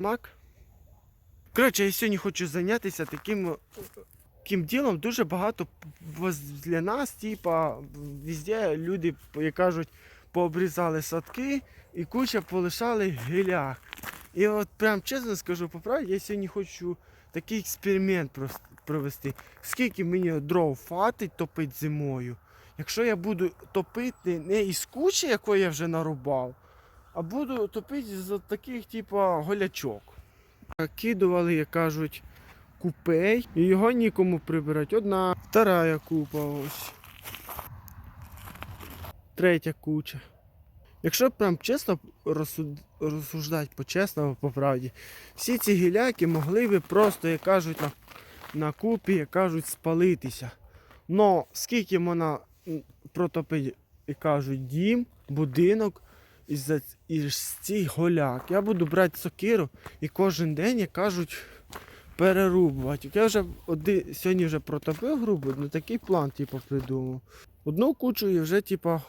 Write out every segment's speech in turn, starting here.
Мак. Коротше, я сьогодні хочу зайнятися таким, таким ділом. Дуже багато для нас, типа, везде люди, як кажуть, пообрізали садки і куча полишали гілля. І от прям чесно скажу по правді, я сьогодні хочу такий експеримент провести. Скільки мені дров хватить топити зимою, якщо я буду топити не із кучі, якої я вже нарубав, а буду топити з таких, типа, голячок. Кидували, як кажуть, купей, і його нікому прибирати. Одна, вторая купа ось. Третя куча. Якщо прям чесно розсуд... розсуждати по-чесному, по правді, всі ці гіляки могли би просто, як кажуть, на, на купі, як кажуть, спалитися. Но скільки вона протопить, як кажуть, дім, будинок із, із цих голяк. Я буду брати сокиру і кожен день, як кажуть, перерубувати. Я вже оди, сьогодні вже протопив грубо, ну такий план, типу, придумав. Одну кучу і вже, типу,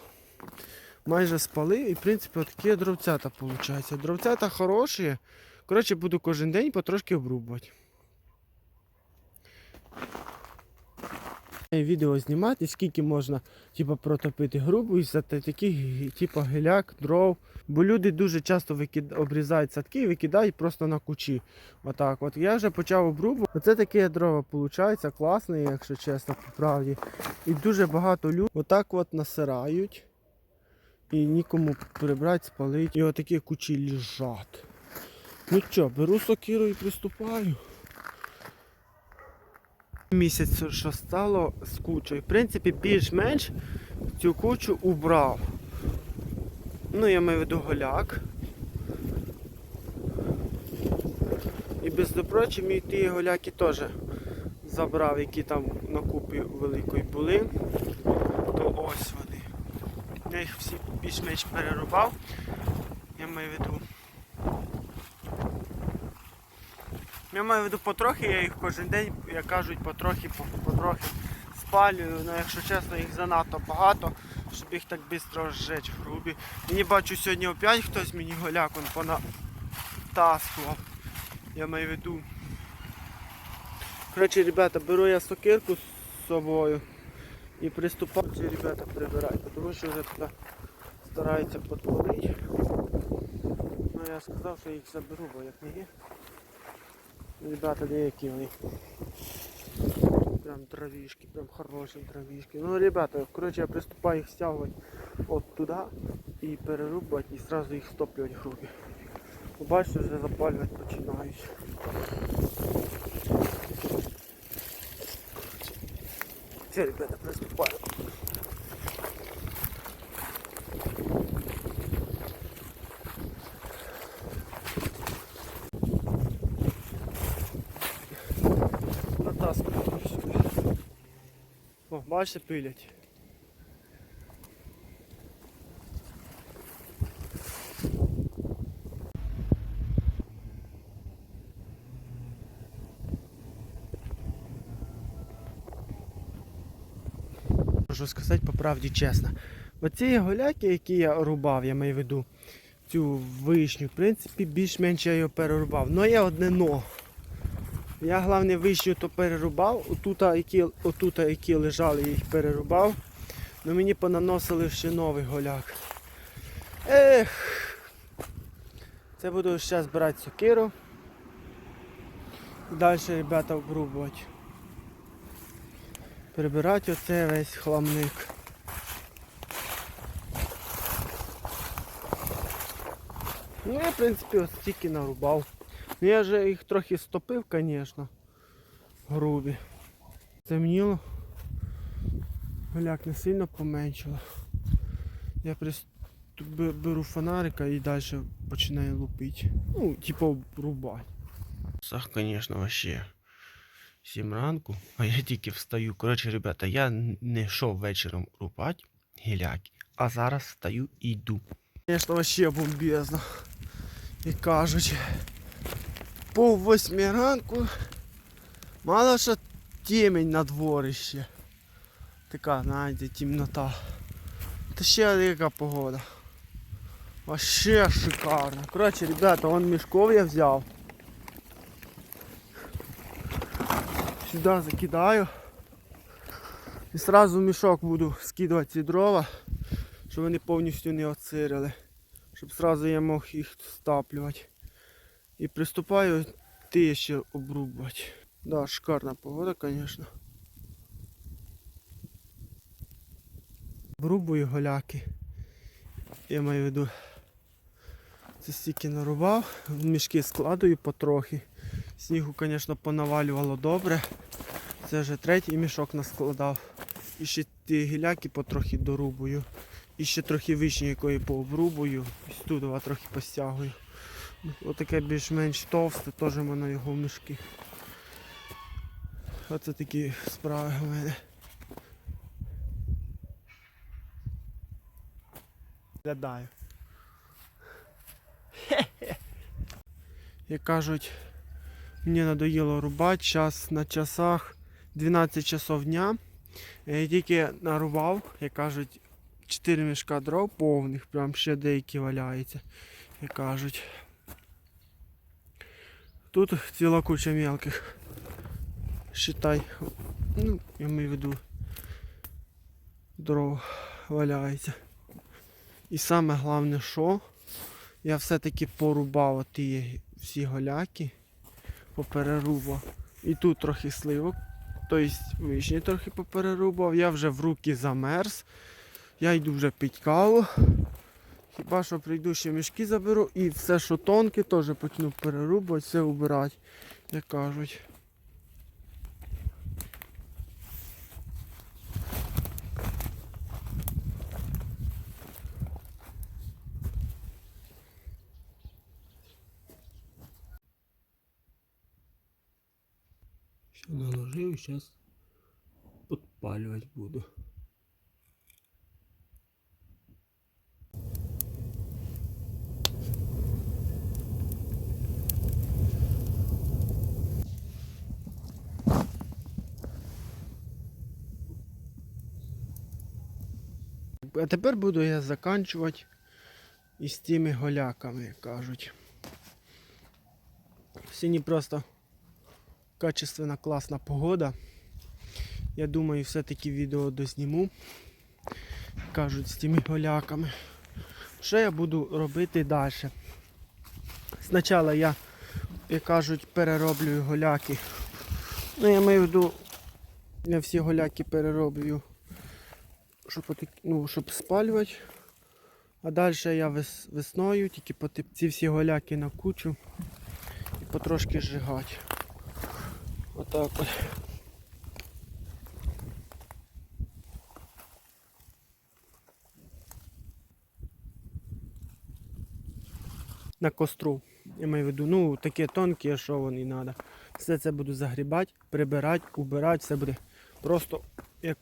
майже спалив. І в принципі такі дровцята виходить. Дровцята хороші. Коротше, буду кожен день потрошки обрубувати. Відео знімати, скільки можна типу, протопити грубу із таких типу, геляк, дров. Бо люди дуже часто викид... обрізають садки і викидають просто на кучі. Отак от. Я вже почав обрубувати. Оце таке дрова виходить, класне, якщо чесно, по правді. І дуже багато людей отак от насирають. І нікому прибрати, спалити. І отакі кучі лежать. Ну що, беру сокиру і приступаю. Місяць, що стало з кучою. В принципі, більш-менш цю кучу убрав. Ну, я маю в виду голяк. І без прочим, і ті голяки теж забрав, які там на купі великої були. То ось вони. Я їх всі більш-менш перерубав. Я маю в виду. Я маю в виду потрохи, я їх кожен день, як кажуть, потрохи, потрохи спалюю. Ну якщо чесно, їх занадто багато, щоб їх так швидко зжечь в грубі. Мені бачу сьогодні опять хтось мені голяк он понатаскував. Я маю в виду. Коротше, ребята, беру я сокирку з собою і приступаю ребята прибирати, тому що вже туди стараються підпалити. Ну я сказав, що їх заберу, бо як не є. Ребята, деякі вони. Прям травішки, прям хороші травішки. Ну, ребята, коротше, я приступаю їх стягувати от туди і перерубувати і одразу їх стоплювати грубі. Побачите, вже запалювати починають. Все, ребята, приступаю. Сюди. О, бачите, пилять. Можу сказати по правді чесно. Оці голяки, які я рубав, я маю в виду цю вишню, в принципі, більш-менш я його перерубав. Но є одне но. Я головне вишню то перерубав, отута, які, отута, які лежали, їх перерубав. Ну мені понаносили ще новий голяк. Ех. Це буду зараз брати сокиру. Далі, ребята, обрубувати. Прибирати оце весь хламник. Ну я в принципі ось стільки нарубав. Ну я же їх трохи стопив, звісно. Грубі. Темніло. Голяк не сильно поменшило. Я беру фонарика і далі починаю лупити. Ну, типу рубати. Сах, звісно, вообще. Сім ранку, а я тільки встаю. Коротше, ребята, я не йшов вечором рубати гіляки, а зараз встаю і йду. Звісно, вообще бомбезно. І кажуть, пол восьмій ранку. Мало що темень на дворище. Така, знаєте, темнота. Та ще яка погода. Вообще шикарно. Коротше, ребята, вон мішков я взяв. Сюди закидаю. І сразу в мішок буду скидувати ці дрова, щоб вони повністю не оцирили. Щоб сразу я мог їх стаплювати. І приступаю ті ще обрубувати. Да, шикарна погода, звісно. Обрубую голяки. Я маю в виду. Це стільки нарубав, в мішки складую потрохи. Снігу, звісно, понавалювало добре. Це вже третій мішок наскладав. І ще ті гіляки потрохи дорубую. І ще трохи вишні якої пообрубую. Ось тут трохи постягую. Отаке більш-менш товсте, теж воно його в мішки. Оце такі справи у мене. Глядаю. Як кажуть, мені надоїло рубати, час на часах 12 часов дня. Я тільки нарубав, як кажуть, 4 мішка дров повних, прям ще деякі валяються, як кажуть. Тут ціла куча мелких. Считай, ну, я маю в виду дров валяється. І саме головне, що я все-таки порубав ті всі голяки, поперерубав. І тут трохи сливок, тобто вишні трохи поперерубав, я вже в руки замерз. Я йду вже пить каву. Хіба що прийду ще мішки заберу і все, що тонке, теж почну перерубувати, все убирати, як кажуть. Все наложив, зараз підпалювати буду. А тепер буду я заканчувати із тими голяками, як кажуть. Сьогодні просто качественна класна погода. Я думаю, все-таки відео дозніму. Кажуть, з тими голяками. Що я буду робити далі? Спочатку я, як кажуть, перероблюю голяки. Ну, я маю в виду, я всі голяки перероблю щоб, ну, щоб спалювати. А далі я вес, весною тільки потип ці всі голяки на кучу і потрошки зжигати. Отак от. На костру. Я маю в виду, ну такі тонкі, що вони треба. Все це буду загрібати, прибирати, убирати, все буде просто як,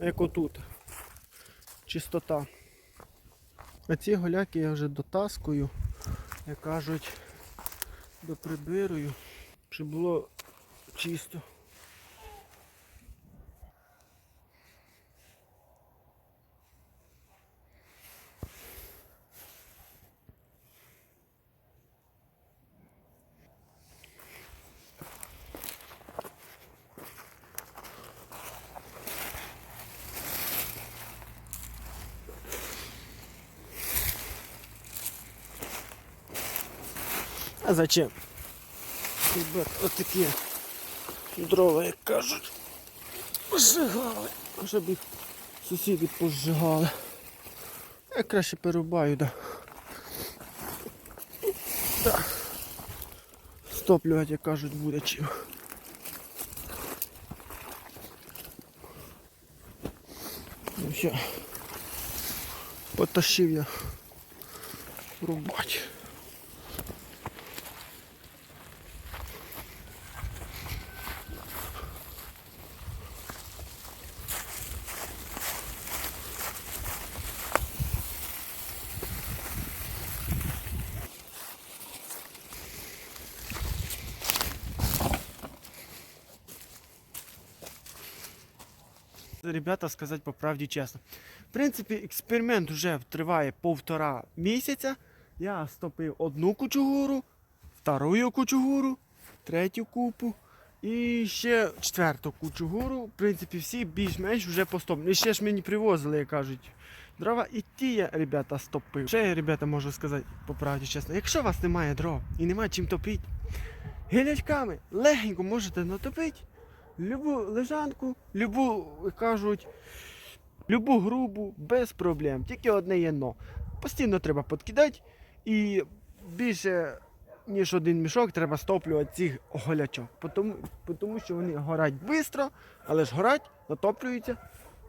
як отут чистота. А ці голяки я вже дотаскую, як кажуть, доприбирую, щоб було чисто. А зачем? Ребят, отакі дрова, як кажуть, зжигали, щоб їх сусіди позжигали. Я краще перерубаю, да. Да. Стоплювати, як кажуть, буде чим. Ну все. Потащив я рубати. Ребята, сказати по правді чесно. В принципі, експеримент вже триває півтора місяця. Я стопив одну кучугуру, вторую кучугуру, третю купу. І ще четверту кучу гуру. В принципі, всі більш-менш вже поступлені. І ще ж мені привозили, як кажуть, дрова. І ті я, ребята, стопив. Ще я, ребята, можу сказати по правді чесно. Якщо у вас немає дров і немає чим топити, гілячками легенько можете натопити любу лежанку, любу, кажуть, любу грубу, без проблем. Тільки одне є но. Постійно треба підкидати і більше ніж один мішок треба стоплювати цих голячок. Тому, тому що вони горять швидко, але ж горять, натоплюються.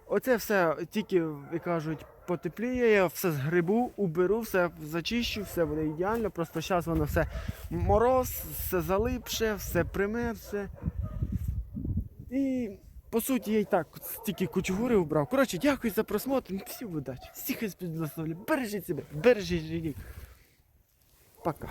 Оце все тільки, як кажуть, потепліє, я все згребу, уберу, все зачищу, все буде ідеально. Просто зараз воно все мороз, все залипше, все приме, все. І по суті я і так стільки кучугури убрав. Коротше, дякую за просмотр. Всім удачі. Всіх із благословлю. Бережіть себе, бережіть рік. Пока.